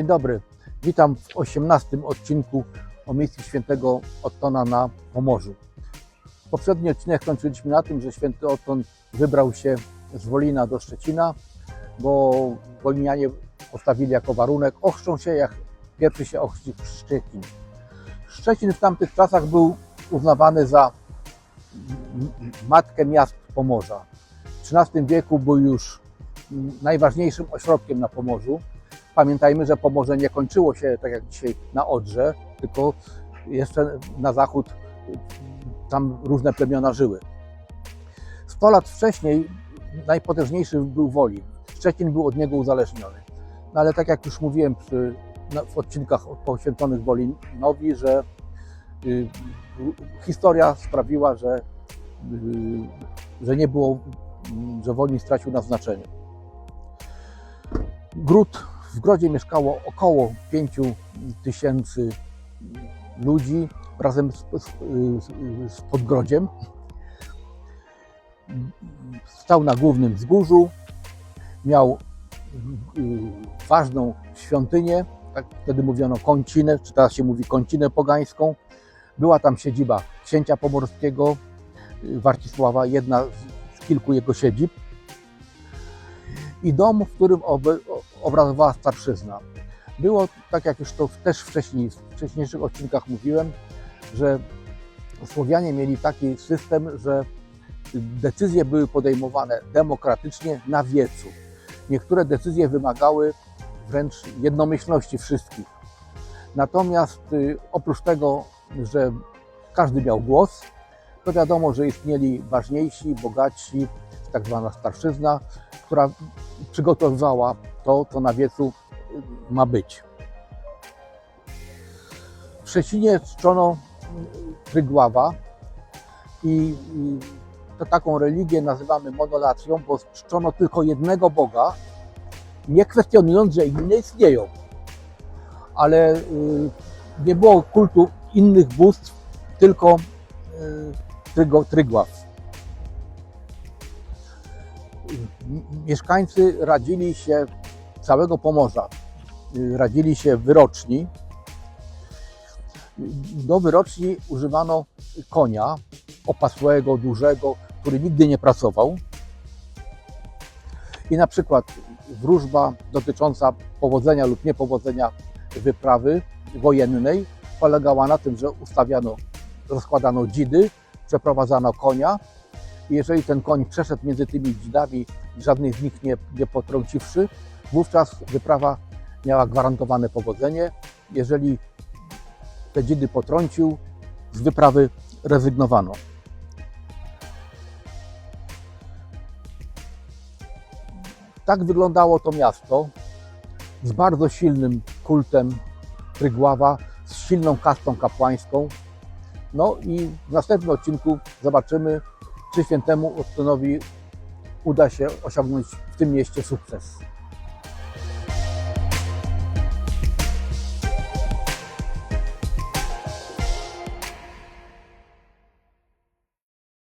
Dzień dobry, witam w 18 odcinku o miejscu świętego Ottona na Pomorzu. Poprzedni odcinek kończyliśmy na tym, że święty Otton wybrał się z Wolina do Szczecina, bo wolinianie postawili jako warunek ochrzczą się jak pierwszy się ochrzci Szczecin. Szczecin w tamtych czasach był uznawany za matkę miast Pomorza. W XIII wieku był już najważniejszym ośrodkiem na Pomorzu. Pamiętajmy, że Pomorze nie kończyło się tak jak dzisiaj na Odrze, tylko jeszcze na zachód tam różne plemiona żyły. 100 lat wcześniej najpotężniejszy był Wolin. Szczecin był od niego uzależniony. No ale tak jak już mówiłem przy, na, w odcinkach poświęconych Wolinowi, że y, historia sprawiła, że, y, że nie było, że Wolin stracił na znaczeniu. Gród, w Grodzie mieszkało około 5 tysięcy ludzi razem z, z, z, Podgrodziem. Stał na głównym wzgórzu, miał y, ważną świątynię, tak wtedy mówiono kącinę, czy teraz się mówi kącinę pogańską. Była tam siedziba księcia pomorskiego, y, Warcisława, jedna z kilku jego siedzib. I dom, w którym obrazowała starszyzna. Było, tak jak już to też wcześniej, w wcześniejszych odcinkach mówiłem, że Słowianie mieli taki system, że decyzje były podejmowane demokratycznie na wiecu. Niektóre decyzje wymagały wręcz jednomyślności wszystkich. Natomiast y, oprócz tego, że każdy miał głos, to wiadomo, że istnieli ważniejsi, bogatsi, tak zwana starszyzna, która przygotowywała to, co na wiecu y, ma być. W Szczecinie czczono y, Trygława i to taką religię nazywamy monolacją, bo czczono tylko jednego Boga, nie kwestionując, że inne istnieją. Ale y, nie było kultu innych bóstw, tylko Trygław. Mieszkańcy radzili się całego Pomorza, y, radzili się wyroczni. Do wyroczni używano konia opasłego, dużego, który nigdy nie pracował. I na przykład wróżba dotycząca powodzenia lub niepowodzenia wyprawy wojennej polegała na tym, że ustawiano, rozkładano dzidy, przeprowadzano konia i jeżeli ten koń przeszedł między tymi dzidami, żadnej z nich nie, nie potrąciwszy, wówczas wyprawa miała gwarantowane powodzenie. Jeżeli te dzidy potrącił, z wyprawy rezygnowano. Tak wyglądało to miasto z bardzo silnym kultem Trygława, z silną kastą kapłańską. No i w następnym odcinku zobaczymy, czy świętemu Ottonowi uda się osiągnąć w tym mieście sukces.